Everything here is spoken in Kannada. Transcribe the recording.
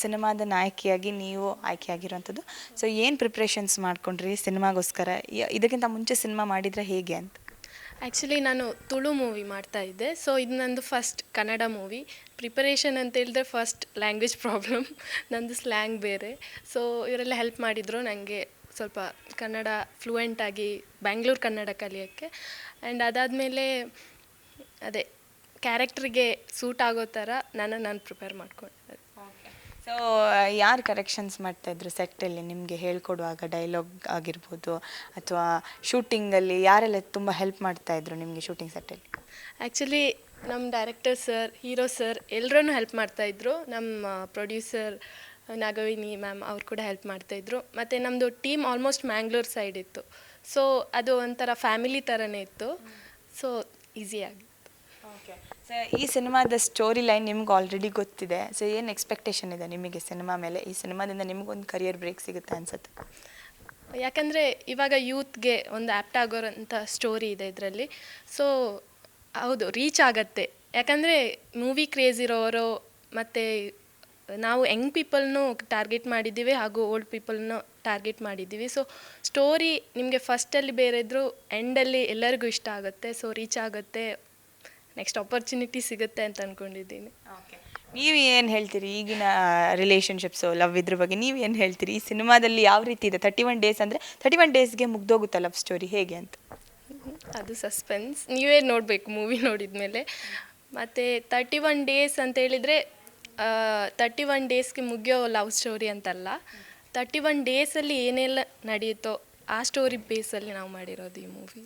ಸಿನಿಮಾದ ನಾಯಕಿಯಾಗಿ ನೀವು ಆಯ್ಕೆ ಆಗಿರುವಂಥದ್ದು ಸೊ ಏನು ಪ್ರಿಪ್ರೇಷನ್ಸ್ ಮಾಡ್ಕೊಂಡ್ರಿ ಸಿನಿಮಾಗೋಸ್ಕರ? ಇದಕ್ಕಿಂತ ಮುಂಚೆ ಸಿನಿಮಾ ಮಾಡಿದ್ರೆ ಹೇಗೆ ಅಂತ? ಆ್ಯಕ್ಚುಲಿ ನಾನು ತುಳು ಮೂವಿ ಮಾಡ್ತಾ ಇದ್ದೆ. ಸೊ ಇದು ನಂದು ಫಸ್ಟ್ ಕನ್ನಡ ಮೂವಿ ಪ್ರಿಪರೇಷನ್ ಅಂತ ಹೇಳಿದ್ರೆ ಫಸ್ಟ್ ಲ್ಯಾಂಗ್ವೇಜ್ ಪ್ರಾಬ್ಲಮ್ ನಂದು ಸ್ಲ್ಯಾಂಗ್ ಬೇರೆ. ಸೊ ಇವರೆಲ್ಲ ಹೆಲ್ಪ್ ಮಾಡಿದರು ನನಗೆ ಸ್ವಲ್ಪ ಕನ್ನಡ ಫ್ಲೂಯೆಂಟಾಗಿ ಬ್ಯಾಂಗ್ಳೂರು ಕನ್ನಡ ಕಲಿಯೋಕ್ಕೆ. ಆ್ಯಂಡ್ ಅದಾದಮೇಲೆ ಅದೇ ಕ್ಯಾರೆಕ್ಟ್ರಿಗೆ ಸೂಟ್ ಆಗೋ ಥರ ನಾನು ನಾನು ಪ್ರಿಪೇರ್ ಮಾಡ್ಕೊಂಡೆ ಸೊ ಯಾರು ಕರೆಕ್ಷನ್ಸ್ ಮಾಡ್ತಾ ಇದ್ರು ಸೆಟ್ಟಲ್ಲಿ ನಿಮಗೆ ಹೇಳ್ಕೊಡುವಾಗ ಡೈಲಾಗ್ ಆಗಿರ್ಬೋದು ಅಥವಾ ಶೂಟಿಂಗಲ್ಲಿ ಯಾರೆಲ್ಲ ತುಂಬ ಹೆಲ್ಪ್ ಮಾಡ್ತಾ ಇದ್ರು ನಿಮಗೆ ಶೂಟಿಂಗ್ ಸೆಟ್ಟಲ್ಲಿ ಆ್ಯಕ್ಚುಲಿ ನಮ್ಮ ಡೈರೆಕ್ಟರ್ ಸರ್ ಹೀರೋ ಸರ್ ಎಲ್ಲರೂ ಹೆಲ್ಪ್ ಮಾಡ್ತಾ ಇದ್ರು. ನಮ್ಮ ಪ್ರೊಡ್ಯೂಸರ್ ನಾಗವಿನಿ ಮ್ಯಾಮ್ ಅವ್ರು ಕೂಡ ಹೆಲ್ಪ್ ಮಾಡ್ತಾಯಿದ್ರು ಮತ್ತು ನಮ್ಮದು ಟೀಮ್ ಆಲ್ಮೋಸ್ಟ್ ಮ್ಯಾಂಗ್ಳೂರ್ ಸೈಡ್ ಇತ್ತು. ಸೊ ಅದು ಒಂಥರ ಫ್ಯಾಮಿಲಿ ಥರನೇ ಇತ್ತು. ಸೊ ಈಸಿಯಾಗಿ ಓಕೆ ಸೊ ಈ ಸಿನಿಮಾದ ಸ್ಟೋರಿ ಲೈನ್ ನಿಮ್ಗೆ ಆಲ್ರೆಡಿ ಗೊತ್ತಿದೆ. ಸೊ ಏನು ಎಕ್ಸ್ಪೆಕ್ಟೇಷನ್ ಇದೆ ನಿಮಗೆ ಸಿನಿಮಾ ಮೇಲೆ? ಈ ಸಿನಿಮಾದಿಂದ ನಿಮಗೊಂದು ಕರಿಯರ್ ಬ್ರೇಕ್ ಸಿಗುತ್ತೆ ಅನ್ಸುತ್ತೆ. ಯಾಕಂದರೆ ಇವಾಗ ಯೂತ್ಗೆ ಒಂದು ಆ್ಯಪ್ಟ್ ಆಗೋರಂಥ ಸ್ಟೋರಿ ಇದೆ ಇದರಲ್ಲಿ. ಸೊ ಹೌದು ರೀಚ್ ಆಗತ್ತೆ. ಯಾಕಂದರೆ ಮೂವಿ ಕ್ರೇಜ್ ಇರೋರು ಮತ್ತು ನಾವು ಯಂಗ್ ಪೀಪಲ್ನೂ ಟಾರ್ಗೆಟ್ ಮಾಡಿದ್ದೀವಿ ಹಾಗೂ ಓಲ್ಡ್ ಪೀಪಲ್ನು ಟಾರ್ಗೆಟ್ ಮಾಡಿದ್ದೀವಿ. ಸೊ ಸ್ಟೋರಿ ನಿಮಗೆ ಫಸ್ಟಲ್ಲಿ ಬೇರೆ ಇದ್ದರೂ ಎಂಡಲ್ಲಿ ಎಲ್ಲರಿಗೂ ಇಷ್ಟ ಆಗುತ್ತೆ. ಸೊ ರೀಚ್ ಆಗುತ್ತೆ. ನೆಕ್ಸ್ಟ್ ಆಪರ್ಚುನಿಟಿ ಸಿಗುತ್ತೆ ಅಂತ ಅಂದ್ಕೊಂಡಿದ್ದೀನಿ ಓಕೆ ನೀವು ಏನು ಹೇಳ್ತೀರಿ ಈಗಿನ ರಿಲೇಷನ್ಶಿಪ್ಸು ಲವ್ ಇದ್ರ ಬಗ್ಗೆ ನೀವು ಏನು ಹೇಳ್ತೀರಿ? ಈ ಸಿನಿಮಾದಲ್ಲಿ ಯಾವ ರೀತಿ ಇದೆ? ತರ್ಟಿ ಒನ್ ಡೇಸ್ ಅಂದರೆ ತರ್ಟಿ ಒನ್ ಡೇಸ್ಗೆ ಮುಗ್ದೋಗುತ್ತಾ ಲವ್ ಸ್ಟೋರಿ ಹೇಗೆ ಅಂತ? ಅದು ಸಸ್ಪೆನ್ಸ್ ನೀವೇ ನೋಡಬೇಕು ಮೂವಿ ನೋಡಿದ ಮೇಲೆ ಮತ್ತು ತರ್ಟಿ ಒನ್ ಡೇಸ್ ಅಂತ ಹೇಳಿದರೆ ತರ್ಟಿ ಒನ್ ಡೇಸ್ಗೆ ಮುಗಿಯೋ ಲವ್ ಸ್ಟೋರಿ ಅಂತಲ್ಲ. ತರ್ಟಿ ಒನ್ ಡೇಸಲ್ಲಿ ಏನೆಲ್ಲ ನಡೆಯುತ್ತೋ ಆ ಸ್ಟೋರಿ ಬೇಸಲ್ಲಿ ನಾವು ಮಾಡಿರೋದು ಈ ಮೂವಿ